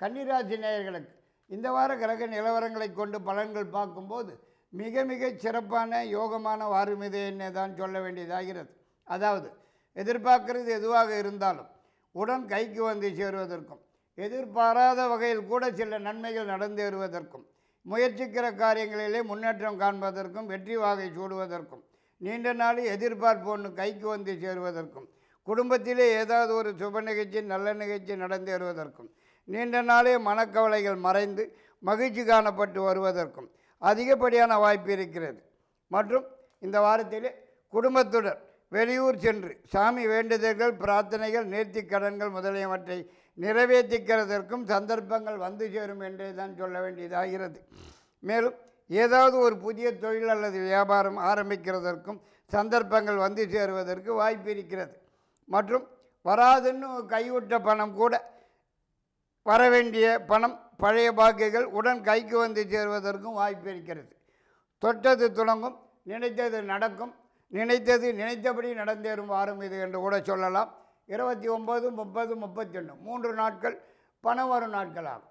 கன்னிராசி நேயர்களுக்கு இந்த வார கிரக நிலவரங்களை கொண்டு பலன்கள் பார்க்கும்போது மிக மிக சிறப்பான யோகமான வாருமிதை என்ன தான் சொல்ல வேண்டியதாகிறது. அதாவது எதிர்பார்க்கிறது எதுவாக இருந்தாலும் உடன் கைக்கு வந்து சேருவதற்கும் எதிர்பாராத வகையில் கூட சில நன்மைகள் நடந்தேறுவதற்கும் முயற்சிக்கிற காரியங்களிலே முன்னேற்றம் காண்பதற்கும் வெற்றி வாகை சூடுவதற்கும் நீண்ட நாள் எதிர்பார்ப்பு ஒன்று கைக்கு வந்து சேருவதற்கும் குடும்பத்திலே ஏதாவது ஒரு சுப நிகழ்ச்சி நல்ல நிகழ்ச்சி நடந்தேறுவதற்கும் நீண்ட நாளே மனக்கவலைகள் மறைந்து மகிழ்ச்சி காணப்பட்டு வருவதற்கும் அதிகப்படியான வாய்ப்பு இருக்கிறது. மற்றும் இந்த வாரத்திலே குடும்பத்துடன் வெளியூர் சென்று சாமி வேண்டுதல்கள் பிரார்த்தனைகள் நேர்த்தி கடன்கள் முதலியவற்றை நிறைவேற்றிக்கிறதற்கும் சந்தர்ப்பங்கள் வந்து சேரும் என்றே தான் சொல்ல வேண்டியதாகிறது. மேலும் ஏதாவது ஒரு புதிய தொழில் அல்லது வியாபாரம் ஆரம்பிக்கிறதற்கும் சந்தர்ப்பங்கள் வந்து சேருவதற்கு வாய்ப்பு இருக்கிறது. மற்றும் வராதுன்னு கைவிட்ட பணம் கூட வர வேண்டிய பணம் பழைய பாக்கிகள் உடன் கைக்கு வந்து சேருவதற்கும் வாய்ப்பு இருக்கிறது. தொட்டது துணங்கும் நினைத்தது நடக்கும். நினைத்தது நினைத்தபடி நடந்தேறும் வாரம் இது என்று கூட சொல்லலாம். இருபத்தி ஒம்பது முப்பது முப்பத்தி ஒன்று மூன்று நாட்கள் பணம் வரும் நாட்களாகும்.